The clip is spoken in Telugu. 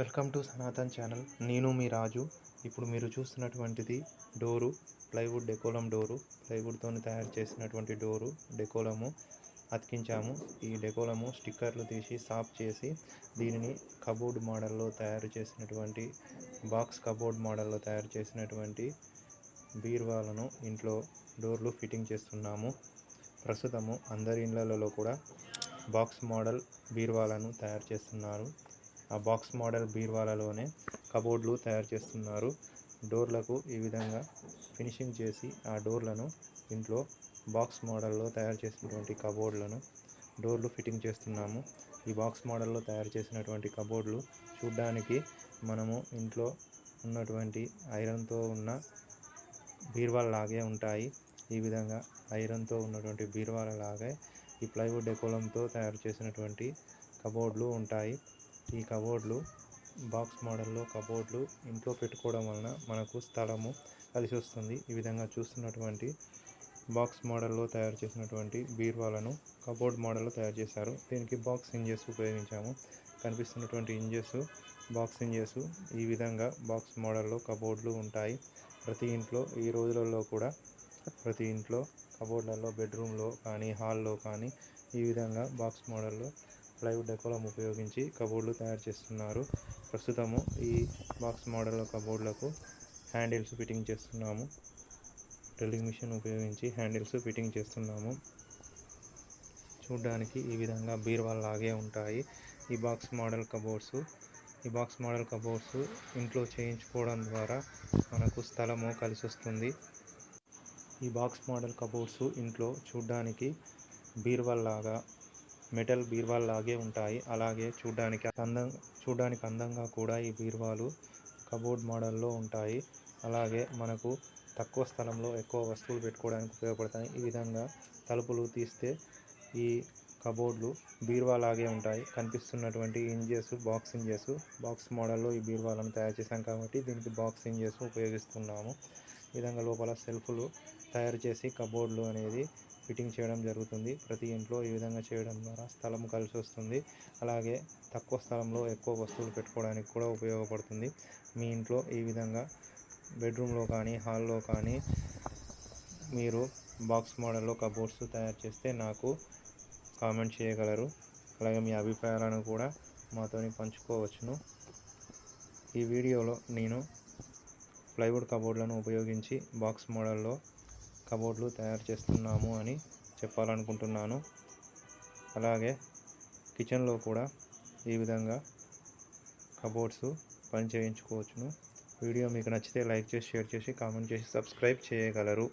Welcome to Sanatan channel. నేను మీ రాజు. ఇప్పుడు మీరు చూస్తున్నటువంటిది డోరు ప్లైవుడ్ డెకోలం డోరు. ప్లైవుడ్తో తయారు చేసినటువంటి డోరు డెకోలము అతికించాము. ఈ డెకోలము స్టిక్కర్లు తీసి సాఫ్ చేసి దీనిని కబోర్డ్ మోడల్లో తయారు చేసినటువంటి బాక్స్ కబోర్డ్ మోడల్లో తయారు చేసినటువంటి బీర్వాలను ఇంట్లో డోర్లు ఫిట్టింగ్ చేస్తున్నాము. ప్రస్తుతము అందరి ఇళ్ళలలో కూడా బాక్స్ మోడల్ బీర్వాలను తయారు చేస్తున్నారు. ఆ బాక్స్ మోడల్ బీర్వాలలోనే కబోర్డ్లు తయారు చేస్తున్నారు. డోర్లకు ఈ విధంగా ఫినిషింగ్ చేసి ఆ డోర్లను ఇంట్లో బాక్స్ మోడల్లో తయారు చేసినటువంటి కబోర్డ్లను డోర్లు ఫిట్టింగ్ చేస్తున్నాము. ఈ బాక్స్ మోడల్లో తయారు చేసినటువంటి కబోర్డ్లు చూడ్డానికి మనము ఇంట్లో ఉన్నటువంటి ఐరన్తో ఉన్న బీర్వాల్లాగే ఉంటాయి. ఈ విధంగా ఐరన్తో ఉన్నటువంటి బీర్వాలలాగే ఈ ప్లైవుడ్ డెకోలంతో తయారు చేసినటువంటి కబోర్డ్లు ఉంటాయి. ఈ కబోర్డ్లు బాక్స్ మోడల్లో కబోర్డ్లు ఇంట్లో పెట్టుకోవడం వలన మనకు స్థలము కలిసి వస్తుంది. ఈ విధంగా చూస్తున్నటువంటి బాక్స్ మోడల్లో తయారు చేసినటువంటి బీర్వాలను కబోర్డ్ మోడల్లో తయారు చేశారు. దీనికి బాక్స్ ఇంజెస్ ఉపయోగించాము. కనిపిస్తున్నటువంటి ఇంజెస్ బాక్స్ ఇంజెస్ ఈ విధంగా బాక్స్ మోడల్లో కబోర్డ్లు ఉంటాయి. ప్రతి ఇంట్లో ఈ రోజులలో కూడా ప్రతి ఇంట్లో కబోర్డ్లలో బెడ్రూమ్లో కానీ హాల్లో కానీ ఈ విధంగా బాక్స్ మోడల్లో ప్లైవుడ్ డెకోలం ఉపయోగించి కబోర్డ్లు తయారు చేస్తున్నారు. ప్రస్తుతము ఈ బాక్స్ మోడల్ కబోర్డ్లకు హ్యాండిల్స్ ఫిట్టింగ్ చేస్తున్నాము. డ్రిల్లింగ్ మిషన్ ఉపయోగించి హ్యాండిల్స్ ఫిట్టింగ్ చేస్తున్నాము. చూడ్డానికి ఈ విధంగా బీర్వాల్ లాగే ఉంటాయి. ఈ బాక్స్ మోడల్ కబోర్డ్స్ ఈ బాక్స్ మోడల్ కబోర్డ్స్ ఇంట్లో చేయించుకోవడం ద్వారా మనకు స్థలము కలిసి వస్తుంది ఈ బాక్స్ మోడల్ కబోర్డ్స్ ఇంట్లో చూడ్డానికి బీర్వాల్ లాగా మెటల్ బీర్వాలు లాగే ఉంటాయి. అలాగే చూడ్డానికి అందం చూడ్డానికి అందంగా కూడా ఈ బీరువాలు కబోర్డ్ మోడల్లో ఉంటాయి. అలాగే మనకు తక్కువ స్థలంలో ఎక్కువ వస్తువులు పెట్టుకోవడానికి ఉపయోగపడతాయి. ఈ విధంగా తలుపులు తీస్తే ఈ కబోర్డ్లు బీరువా లాగే ఉంటాయి. కనిపిస్తున్నటువంటి ఇంజెస్ బాక్స్ ఇంజెస్ బాక్స్ మోడల్లో ఈ బీరువాలను తయారు చేశాం కాబట్టి దీనికి బాక్స్ ఇంజెస్ ఉపయోగిస్తున్నాము. ఈ విధంగా లోపల సెల్ఫ్లు తయారు చేసి కబోర్డ్లు అనేది ఫిట్టింగ్ చేయడం జరుగుతుంది. ప్రతి ఇంట్లో ఈ విధంగా చేయడం ద్వారా స్థలం కలిసి వస్తుంది. అలాగే తక్కువ స్థలంలో ఎక్కువ వస్తువులు పెట్టుకోవడానికి కూడా ఉపయోగపడుతుంది. మీ ఇంట్లో ఈ విధంగా బెడ్రూమ్లో కానీ హాల్లో కానీ మీరు బాక్స్ మోడల్లో కబోర్డ్స్ తయారు చేస్తే నాకు కామెంట్ చేయగలరు. అలాగే మీ అభిప్రాయాలను కూడా మాతోని పంచుకోవచ్చును. ఈ వీడియోలో నేను ప్లైవుడ్ కబోర్డ్లను ఉపయోగించి బాక్స్ మోడల్లో కబోర్డ్లు తయారు చేస్తున్నాము అని చెప్పాలనుకుంటున్నాను. అలాగే కిచెన్లో కూడా ఈ విధంగా కబోర్డ్స్ పని చేయించుకోవచ్చును వీడియో మీకు నచ్చితే లైక్ చేసి షేర్ చేసి కామెంట్ చేసి సబ్స్క్రైబ్ చేయగలరు.